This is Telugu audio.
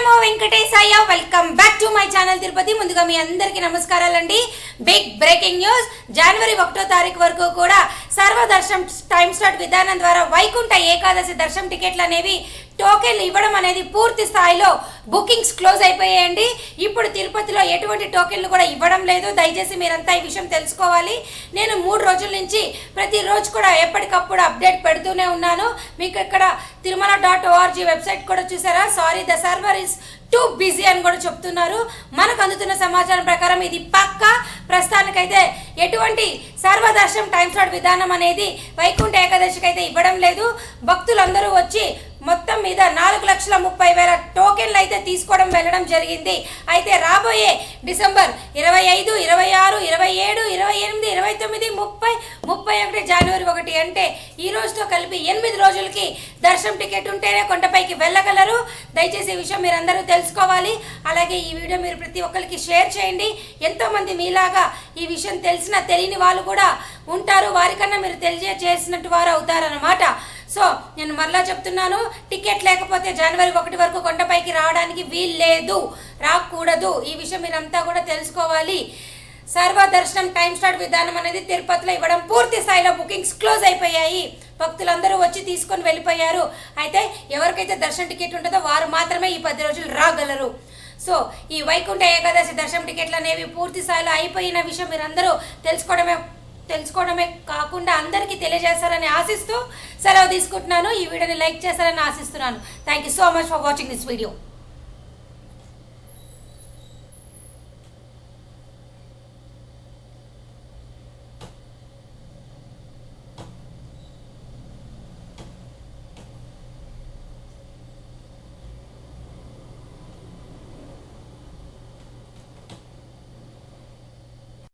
Namo Venkatesaya welcome back to my channel Tirupati. ముందుగా మీ అందరికీ నమస్కారాలండి. బిగ్ బ్రేకింగ్ న్యూస్ జనవరి ఒకటో తారీఖు వరకు కూడా సర్వదర్శనం టైమ్ స్లాట్ విధానం ద్వారా వైకుంఠ ఏకాదశి దర్శనం టికెట్లు అనేవి టోకెన్లు ఇవ్వడం అనేది పూర్తి స్థాయిలో బుకింగ్స్ క్లోజ్ అయిపోయాయండి. ఇప్పుడు తిరుపతిలో ఎటువంటి టోకెన్లు కూడా ఇవ్వడం లేదు. దయచేసి మీరంతా ఈ విషయం తెలుసుకోవాలి. నేను మూడు రోజుల నుంచి ప్రతిరోజు కూడా ఎప్పటికప్పుడు అప్డేట్ పెడుతూనే ఉన్నాను. మీకు ఇక్కడ తిరుమల డాట్ ఓఆర్జీ వెబ్సైట్ కూడా చూసారా? Sorry the server is too busy అని కూడా చెప్తున్నారు. మనకు అందుతున్న సమాచారం ప్రకారం ఇది పక్కా ప్రస్తుతానికైతే ఎటువంటి సర్వదర్శనం టైం స్లాట్ విధానం అనేది వైకుంఠ ఏకాదశికి అయితే ఇవ్వడం లేదు. భక్తులందరూ వచ్చి మొత్తం మీద నాలుగు లక్షల ముప్పై వేల టోకెన్లు అయితే తీసుకోవడం వెళ్ళడం జరిగింది. అయితే రాబోయే డిసెంబర్ ఇరవై ఐదు ఇరవై ఆరు ఇరవై ఏడు ఇరవై ఎనిమిది ఇరవై తొమ్మిది ముప్పై ముప్పై ఒకటి జనవరి ఒకటి అంటే ఈ రోజుతో కలిపి ఎనిమిది రోజులకి దర్శనం టికెట్ ఉంటేనే కొండపైకి వెళ్ళగలరు. దయచేసి ఈ విషయం మీరందరూ తెలుసుకోవాలి. అలాగే ఈ వీడియో మీరు ప్రతి ఒక్కరికి షేర్ చేయండి. ఎంతోమంది మీలాగా ఈ విషయం తెలిసిన తెలియని వాళ్ళు కూడా ఉంటారు. వారికన్నా మీరు తెలియజేసినట్టు వారు అవుతారన్నమాట. సో నేను మరలా చెప్తున్నాను. టికెట్ లేకపోతే జనవరి ఒకటి వరకు కొండపైకి రావడానికి వీల్లేదు. రాకూడదు. ఈ విషయం మీరంతా కూడా తెలుసుకోవాలి. సర్వదర్శనం టైం స్టార్ట్ విధానం అనేది తిరుపతిలో ఇవ్వడం పూర్తి స్థాయిలో బుకింగ్స్ క్లోజ్ అయిపోయాయి. భక్తులందరూ వచ్చి తీసుకొని వెళ్ళిపోయారు. అయితే ఎవరికైతే దర్శనం టికెట్ ఉంటుందో వారు మాత్రమే ఈ పది రోజులు రాగలరు. సో ఈ వైకుంఠ ఏకాదశి దర్శనం టికెట్లు అనేవి పూర్తి స్థాయిలో అయిపోయిన విషయం మీరందరూ తెలుసుకోవడమే తెలుసుకోవడమే కాకుండా అందరికీ తెలియజేస్తారని ఆశిస్తూ సెలవు తీసుకుంటున్నాను. ఈ వీడియోని లైక్ చేస్తారని ఆశిస్తున్నాను. Thank you so much for watching this video